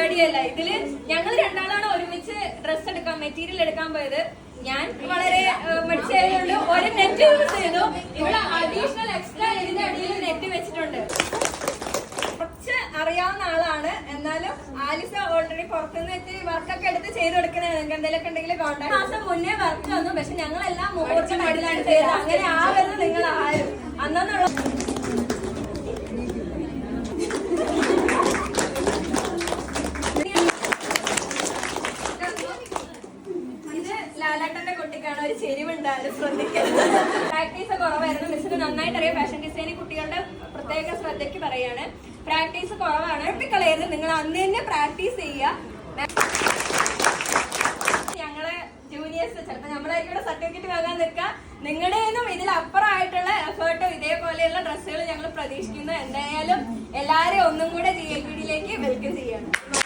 ഇല്ല ഇതിൽ ഞങ്ങൾ രണ്ടാളാണ് ഒരുമിച്ച് ഡ്രസ് എടുക്കാൻ മെറ്റീരിയൽ എടുക്കാൻ പോയത്. ഞാൻ വളരെ മടിച്ചായതുകൊണ്ട് ഒരു നെറ്റ് യൂസ് ചെയ്തു. ഇവിടെ അഡീഷണൽ എക്സ്ട്രാ ഇതിന്റെ അടിയിൽ നെറ്റ് വെച്ചിട്ടുണ്ട്. കുറച്ച് അറിയാവുന്ന ആളാണ്. എന്നാലും ആലിസ ഓൾറെഡി പുറത്തുനിന്ന് എത്തി വർക്കൊക്കെ എടുത്ത് ചെയ്ത് കൊടുക്കണേ. നിങ്ങൾക്ക് എന്തെങ്കിലുമൊക്കെ ഉണ്ടെങ്കിൽ കോൺടാക്ട് മാസം മുന്നേ വർക്ക് വന്നു. പക്ഷെ ഞങ്ങളെല്ലാം മുഹൂർത്തം മടിലാണ് ചെയ്തത് അങ്ങനെ ആവരുത് നിങ്ങൾ ആരും ലാലാട്ടന്റെ കുട്ടിക്കാണ് ഒരു ചെരിവുണ്ടായാലും ശ്രദ്ധിക്കുന്നത് പ്രാക്ടീസ് കുറവായിരുന്നു. മിസ്സിന് നന്നായിട്ട് അറിയാം. ഫാഷൻ ഡിസൈനിങ് കുട്ടികളുടെ പ്രത്യേക ശ്രദ്ധയ്ക്ക് പറയാണ്. പ്രാക്ടീസ് കുറവാണ്. കുട്ടികളായിരുന്നു നിങ്ങൾ അന്ന് തന്നെ പ്രാക്ടീസ് ചെയ്യുക. ഞങ്ങളെ ജൂനിയേഴ്സ് ചിലപ്പോൾ നമ്മളായിരിക്കും ഇവിടെ സർട്ടിഫിക്കറ്റ് വാങ്ങാൻ നിൽക്കുക. നിങ്ങളുടെ നിന്നും ഇതിലപ്പുറമായിട്ടുള്ള എഫേർട്ടും ഇതേപോലെയുള്ള ഡ്രസ്സുകൾ ഞങ്ങൾ പ്രതീക്ഷിക്കുന്നു. എന്തായാലും എല്ലാവരെയും ഒന്നും കൂടെ ജി എൽ വെൽക്കം ഡിയിലേക്ക്